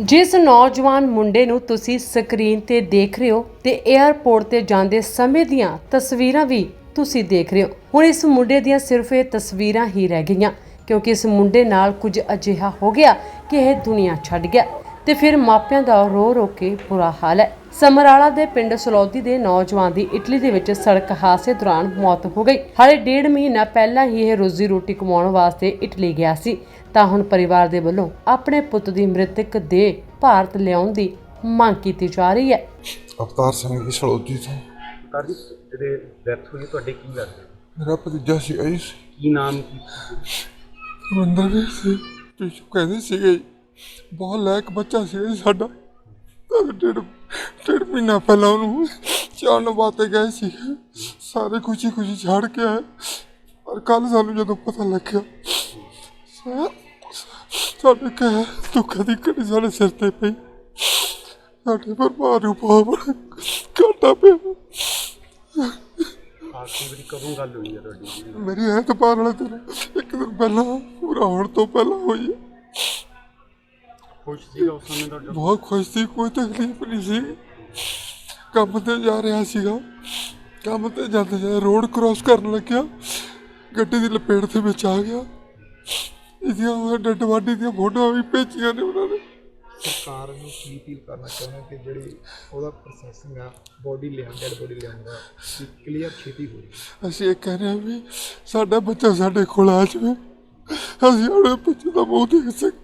ਜਿਸ ਨੌਜਵਾਨ ਮੁੰਡੇ ਨੂੰ ਤੁਸੀਂ ਸਕਰੀਨ ਤੇ ਦੇਖ ਰਹੇ ਹੋ ਤੇ 에ਅਰਪੋਰਟ ਤੇ ਜਾਂਦੇ ਸਮੇਂ ਦੀਆਂ ਤਸਵੀਰਾਂ ਵੀ ਤੁਸੀਂ ਦੇਖ ਰਹੇ ਹੋ। ਹੁਣ ਇਸ ਮੁੰਡੇ ਦੀਆਂ ਸਿਰਫ ਇਹ ਤਸਵੀਰਾਂ ਹੀ ਰਹਿ ਗਈਆਂ, ਕਿਉਂਕਿ ਇਸ ਮੁੰਡੇ ਨਾਲ ਕੁਝ ਅਜਿਹਾ ਹੋ ਗਿਆ ਕਿ ਇਹ ਦੁਨੀਆ ਛੱਡ ਗਿਆ ਤੇ ਫਿਰ ਮਾਪਿਆਂ ਦਾ ਰੋ ਰੋ ਕੇ ਬੁਰਾ ਹਾਲ ਹੈ। ਸਮਰਾਲਾ ਦੇ ਪਿੰਡ ਸਲੌਦੀ ਦੇ ਨੌਜਵਾਨ ਦੀ ਇਟਲੀ ਦੇ ਵਿੱਚ ਸੜਕ ਹਾਦਸੇ ਦੌਰਾਨ ਮੌਤ ਹੋ ਗਈ। ਹਾਲੇ ਡੇਢ ਮਹੀਨਾ ਪਹਿਲਾਂ ਹੀ ਇਹ ਰੋਜ਼ੀ ਰੋਟੀ ਕਮਾਉਣ ਵਾਸਤੇ ਇਟਲੀ ਗਿਆ ਸੀ। ਤਾਂ ਹੁਣ ਪਰਿਵਾਰ ਦੇ ਵੱਲੋਂ ਆਪਣੇ ਪੁੱਤ ਦੀ ਮ੍ਰਿਤਕ ਦੇ ਭਾਰਤ ਲਿਆਉਣ ਦੀ ਮੰਗ ਕੀਤੀ ਜਾ ਰਹੀ ਹੈ। ਅਵਤਾਰ ਸਿੰਘ ਜੀ ਸਲੋਜੀ ਤੋਂ। ਸਰ ਜੀ ਜਿਹੜੇ ਡੈਥ ਹੋਈ ਹੈ, ਤੁਹਾਡੇ ਕੀ ਲੱਗਦੇ ਮੇਰਾ ਭਤੀਜਾ ਸੀ ਜੀ ਕੀ ਨਾਮ ਕੀ ਰਵਿੰਦਰ ਵੀ ਸੀ ਟੀਚਰ ਕਹਿੰਦੇ ਸੀਗੇ ਜੀ, ਬਹੁਤ ਲਾਇਕ ਬੱਚਾ ਸੀ ਸਾਡਾ। ਤਾਂ ਡੇਢ ਡੇਢ ਮਹੀਨਾ ਪਹਿਲਾਂ ਉਹਨੂੰ ਚਾਣ ਵਾਸਤੇ ਗਏ ਸੀ ਸਾਰੇ ਖੁਸ਼ੀ ਖੁਸ਼ੀ ਛੱਡ ਕੇ ਆਏ ਪਰ ਕੱਲ ਸਾਨੂੰ ਜਦੋਂ ਪਤਾ ਲੱਗਿਆ ਸਾਡੇ ਕਹਿ ਦੁੱਖਾਂ ਦੀ ਘੜੀ ਸਾਡੇ ਸਿਰ ਤੇ ਪਈ ਸਾਡੇ ਪਰਿਵਾਰ ਨੂੰ ਬਹੁਤ ਘਾਟਾ ਪਿਆ ਆਖਰੀ ਵਾਰੀ ਕਦੋਂ ਗੱਲ ਹੋਈ ਹੈ ਤੁਹਾਡੀ? ਮੇਰੀ ਐਤਵਾਰ ਵਾਲੇ ਦਿਨ ਇੱਕ ਦਿਨ ਪਹਿਲਾਂ ਪੂਰਾ ਹੋਣ ਤੋਂ ਪਹਿਲਾਂ ਹੋਈ ਹੈ। ਖੁਸ਼ ਸੀਗਾ ਉਸ ਸਮੇਂ ਤੁਹਾਡਾ ਬਹੁਤ ਖੁਸ਼ ਸੀ ਕੋਈ ਤਕਲੀਫ ਨਹੀਂ ਸੀ। ਕੰਮ ਤੇ ਜਾ ਰਿਹਾ ਸੀਗਾ। ਕੰਮ ਤੇ ਜਾਂਦੇ ਜਾਂਦੇ ਰੋਡ ਕ੍ਰਾਸ ਕਰਨ ਲੱਗਿਆ। ਗੱਡੀ ਦੀ ਲਪੇਟ ਦੇ ਵਿੱਚ ਆ ਗਿਆ। ਇਹਦੀਆਂ ਡੱਡ ਵਾਡੀ ਦੀਆਂ ਫੋਟੋਆਂ ਵੀ ਭੇਜੀਆਂ ਨੇ ਉਹਨਾਂ ਨੇ। ਸਰਕਾਰ ਨੂੰ ਕੀ ਅਪੀਲ ਕਰਨਾ ਚਾਹੁੰਦਾ ਕਿ ਜਿਹੜੀ ਉਹਦਾ ਪ੍ਰੋਸੈਸਿੰਗ ਆ ਬੋਡੀ ਲਿਆਉਣ ਡੈਡ ਬੋਡੀ ਲਿਆਉਣ ਦਾ ਕਲੀਅਰ ਛੇਤੀ ਹੋ ਜਾਵੇ? ਅਸੀਂ ਇਹ ਕਹਿ ਰਹੇ ਹਾਂ ਵੀ ਸਾਡਾ ਬੱਚਾ ਸਾਡੇ ਕੋਲ ਆ ਜਾਵੇ। ਅਸੀਂ ਆਪਣੇ ਬੱਚੇ ਦਾ ਮੂੰਹ ਦੇਖ ਸਕ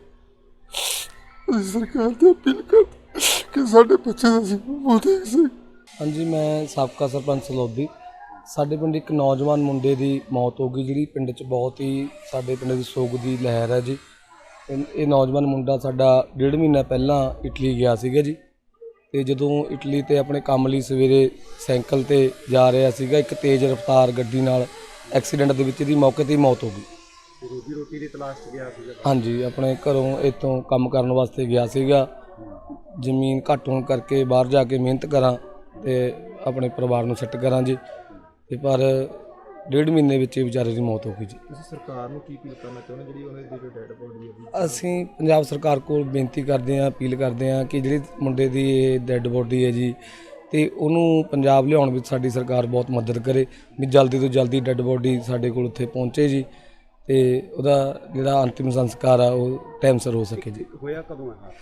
ਅਸੀਂ ਸਰਕਾਰ ਤੇ ਅਪੀਲ ਕਰਦੇ ਕਿ ਸਾਡੇ ਬੱਚੇ ਦਾ ਅਸੀਂ ਮੂੰਹ ਦੇਖ ਸਕ ਹਾਂਜੀ, ਮੈਂ ਸਾਬਕਾ ਸਰਪੰਚ ਸਲੌਦੀ ਸਾਡੇ ਪਿੰਡ ਇੱਕ ਨੌਜਵਾਨ ਮੁੰਡੇ ਦੀ ਮੌਤ ਹੋ ਗਈ, ਜਿਹੜੀ ਪਿੰਡ 'ਚ ਬਹੁਤ ਹੀ ਸਾਡੇ ਪਿੰਡ ਦੀ ਸੋਗ ਦੀ ਲਹਿਰ ਹੈ ਜੀ। ਇਹ ਇਹ ਨੌਜਵਾਨ ਮੁੰਡਾ ਸਾਡਾ ਡੇਢ ਮਹੀਨਾ ਪਹਿਲਾਂ ਇਟਲੀ ਗਿਆ ਸੀਗਾ ਜੀ। ਤੇ ਜਦੋਂ ਇਟਲੀ ਤੇ ਆਪਣੇ ਕੰਮ ਲਈ ਸਵੇਰੇ ਸਾਈਕਲ ਤੇ ਜਾ ਰਿਹਾ ਸੀਗਾ, ਇੱਕ ਤੇਜ਼ ਰਫ਼ਤਾਰ ਗੱਡੀ ਨਾਲ ਐਕਸੀਡੈਂਟ ਦੇ ਵਿੱਚ ਇਹਦੀ ਮੌਕੇ ਤੇ ਹੀ ਮੌਤ ਹੋ ਗਈ। ਰੋਜੀ ਰੋਟੀ ਦੀ ਤਲਾਸ਼ 'ਚ ਗਿਆ ਸੀਗਾ? ਹਾਂਜੀ ਆਪਣੇ ਘਰੋਂ ਇੱਥੋਂ ਕੰਮ ਕਰਨ ਵਾਸਤੇ ਗਿਆ ਸੀਗਾ। ਜ਼ਮੀਨ ਘੱਟ ਹੋਣ ਕਰਕੇ ਬਾਹਰ ਜਾ ਕੇ ਮਿਹਨਤ ਕਰਾਂ ਤੇ ਆਪਣੇ ਪਰਿਵਾਰ ਨੂੰ ਸੈੱਟ ਕਰਾਂ ਜੀ। ਤੇ ਪਰ ਡੇਢ ਮਹੀਨੇ ਵਿੱਚ ਇਹ ਵਿਚਾਰੇ ਦੀ ਮੌਤ ਹੋ ਗਈ ਜੀ। ਤੁਸੀਂ ਸਰਕਾਰ ਨੂੰ ਕੀ ਅਪੀਲ ਕਰਨਾ ਚਾਹੁੰਦੇ ਜਿਹੜੀ ਉਹਨਾਂ ਦੀ ਡੈਡ ਬੋਡੀ ਹੈ ਅਸੀਂ ਪੰਜਾਬ ਸਰਕਾਰ ਕੋਲ ਬੇਨਤੀ ਕਰਦੇ ਹਾਂ ਅਪੀਲ ਕਰਦੇ ਹਾਂ ਕਿ ਜਿਹੜੀ ਮੁੰਡੇ ਦੀ ਇਹ ਡੈੱਡ ਬੋਡੀ ਹੈ ਜੀ ਤੇ ਉਹਨੂੰ ਪੰਜਾਬ ਲਿਆਉਣ ਵਿੱਚ ਸਾਡੀ ਸਰਕਾਰ ਬਹੁਤ ਮਦਦ ਕਰੇ। ਵੀ ਜਲਦੀ ਤੋਂ ਜਲਦੀ ਡੈੱਡ ਬੋਡੀ ਸਾਡੇ ਕੋਲ ਉੱਥੇ ਪਹੁੰਚੇ ਜੀ। ਤੇ ਉਹਦਾ ਜਿਹੜਾ ਅੰਤਿਮ ਸੰਸਕਾਰ ਆ ਉਹ ਟਾਈਮ ਸਿਰ ਹੋ ਸਕੇ ਜੀ। ਹੋਇਆ ਕਦੋਂ ਹੈ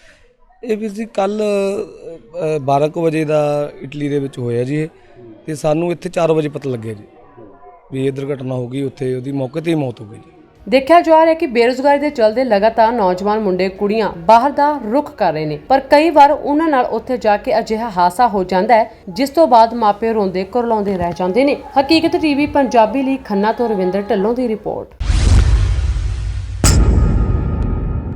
ਇਹ? ਵੀਰ ਜੀ ਕੱਲ 12 ਕੁ ਵਜੇ ਦਾ ਇਟਲੀ ਦੇ ਵਿੱਚ ਹੋਇਆ ਜੀ ਇਹ। ਤੇ ਸਾਨੂੰ ਇੱਥੇ 4 ਵਜੇ ਪਤਾ ਲੱਗਿਆ ਜੀ ਵੀ ਇਹ ਦੁਰਘਟਨਾ ਹੋ ਗਈ ਉੱਥੇ ਉਹਦੀ ਮੌਕੇ ਤੇ ਹੀ ਮੌਤ ਹੋ ਗਈ ਜੀ। ਦੇਖਿਆ ਜਾ ਰਿਹਾ ਹੈ ਕਿ ਬੇਰੁਜ਼ਗਾਰੀ ਦੇ ਚਲਦੇ ਲਗਾਤਾਰ ਨੌਜਵਾਨ ਮੁੰਡੇ ਕੁੜੀਆਂ ਬਾਹਰ ਦਾ ਰੁਖ ਕਰ ਰਹੇ ਨੇ। ਪਰ ਕਈ ਵਾਰ ਉਹਨਾਂ ਨਾਲ ਉੱਥੇ ਜਾ ਕੇ ਅਜਿਹਾ ਹਾਸਾ ਹੋ ਜਾਂਦਾ ਹੈ ਜਿਸ ਤੋਂ ਬਾਅਦ ਮਾਪੇ ਰੋਂਦੇ ਕੁਰਲਾਉਂਦੇ ਰਹਿ ਜਾਂਦੇ ਨੇ। ਹਕੀਕਤ ਟੀਵੀ ਪੰਜਾਬੀ ਲਈ ਖੰਨਾ ਤੋਂ ਰਵਿੰਦਰ ਢੱਲੋਂ ਦੀ ਰਿਪੋਰਟ।